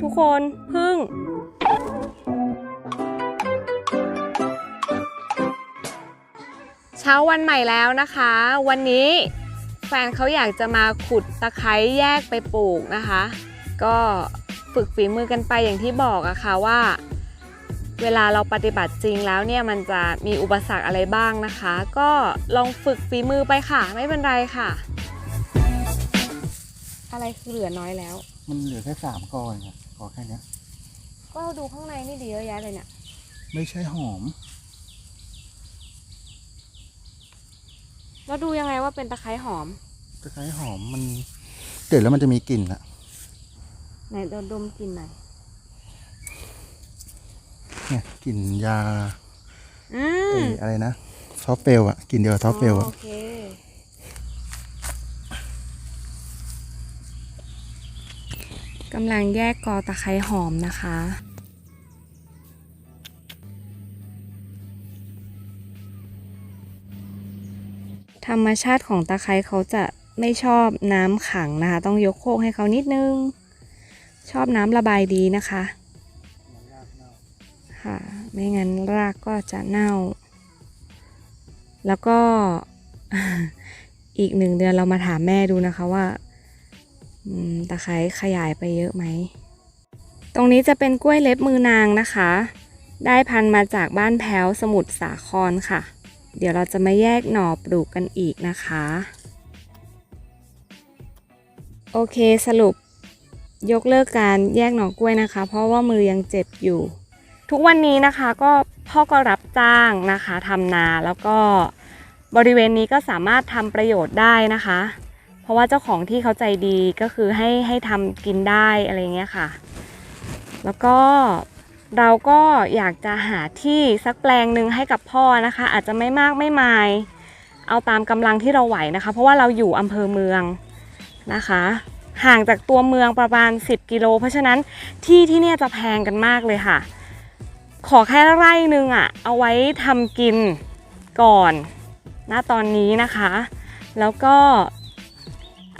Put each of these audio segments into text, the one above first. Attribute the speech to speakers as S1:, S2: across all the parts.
S1: ทุกคนพึ่ง เช้าวันใหม่แล้วนะคะ วันนี้แฟนเขาอยากจะมาขุดตะไคร้แยกไปปลูกนะคะ ก็ฝึกฝีมือกันไปอย่างที่บอกอะค่ะว่า เวลาเราปฏิบัติจริงแล้วเนี่ยมันจะมีอุปสรรคอะไรบ้างนะคะ ก็ลองฝึกฝีมือไปค่ะ ไม่เป็นไรค่ะ อะไรคือเหลือน้อยแล้ว
S2: มันเหลือแค่สามกอเองครับก อแค่เนี้ย
S1: ก็ดูข้างในนี่ดีเยอะแยะเลยเนี่ย
S2: ไม่ใช่หอม
S1: แล้วดูยังไงว่าเป็นตะไคร้หอม
S2: ตะไคร้หอมมันเด็ดแล้วมันจะมีกลิ่นอะ
S1: ไหนดมดมกลินหน่อย
S2: เนี่ยกลิ่นยา
S1: อื
S2: เอ้
S1: ม
S2: ยอะไรนะซอฟเปลอะกลิ่นเดียวกับซอฟเปลอะ
S1: โอเคำลังแยกกอตะไคร้หอมนะคะ ธรรมชาติของตะไคร้เขาจะไม่ชอบน้ำขังนะคะ ต้องยกโคกให้เขานิดนึง ชอบน้ำระบายดีนะคะค่ะไม่งั้นรากก็จะเน่า แล้วก็อีกหนึ่งเดือนเรามาถามแม่ดูนะคะว่า ตะไคร้ขยายไปเยอะไหม ตรงนี้จะเป็นกล้วยเล็บมือนางนะคะ ได้พันธุ์มาจากบ้านแพ้วสมุทรสาครค่ะ เดี๋ยวเราจะมาแยกหน่อปลูกกันอีกนะคะ โอเคสรุป ยกเลิกการแยกหน่อกล้วยนะคะ เพราะว่ามือยังเจ็บอยู่ ทุกวันนี้นะคะก็พ่อก็รับจ้างนะคะทำนาแล้วก็บริเวณนี้ก็สามารถทำประโยชน์ได้นะคะ ราะว่าเจ้าของที่เขาใจดีก็คือให้ให้ทำกินได้อะไรเงี้ยค่ะ แล้วก็เราก็อยากจะหาที่สักแปลงหนึ่งให้กับพ่อนะคะ อาจจะไม่มากไม่มาย เอาตามกำลังที่เราไหวนะคะ เพราะว่าเราอยู่อำเภอเมืองนะคะ ห่างจากตัวเมืองประมาณ 10 กิโล เพราะฉะนั้นที่ที่เนี่ยจะแพงกันมากเลยค่ะ ขอแค่ไร่หนึ่งอะเอาไว้ทำกินก่อนณตอนนี้นะคะ แล้วก็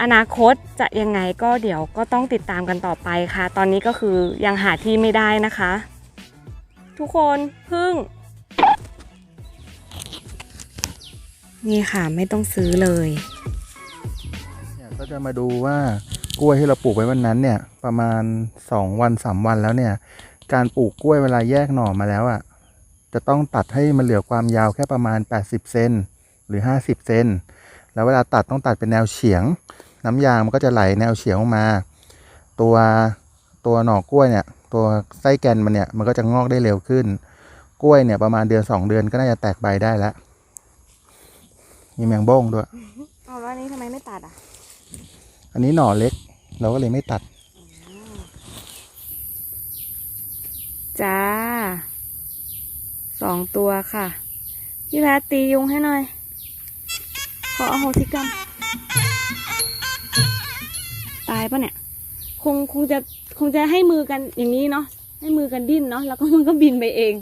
S1: อนาคตจะยังไงก็เดี๋ยวก็ต้องติดตามกันต่อไปค่ะ ตอนนี้ก็คือยังหาที่ไม่ได้นะคะ ทุกคนพึ่ง นี่ค่ะไม่ต้องซื้อเลย
S2: เนี่ยก็จะมาดูว่ากล้วยที่เราปลูกไว้วันนั้นเนี่ย ประมาณสองวันสามวันแล้วเนี่ย การปลูกกล้วยเวลาแยกหน่อมาแล้วอะจะต้องตัดให้มันเหลือความยาวแค่ประมาณ 80 เซนหรือ 50 เซนแล้วเวลาตัดต้องตัดเป็นแนวเฉียง น้ำยางมันก็จะไหลแนวเฉียงออกมา ตัวตัวหน่อกล้วยเนี่ย ตัวไส้แกนมันเนี่ยมันก็จะงอกได้เร็วขึ้น กล้วยเนี่ยประมาณเดือนสองเดือนก็น่าจะแตกใบได้แล้วมีแมงบ้งด้วย
S1: เอาแล้วอันนี้ทำไมไม่ตัดอะ
S2: อันนี้หน่อเล็ก เราก็เลยไม่ตัด
S1: จ้าสองตัวค่ะ พี่แพทตียุงให้หน่อย ขออโหสิกรรม ตายปะเนี่ย คงคงจะคงจะให้มือกันอย่างนี้เนาะให้มือกันดิ้นเนาะแล้วก็มันก็บินไปเอง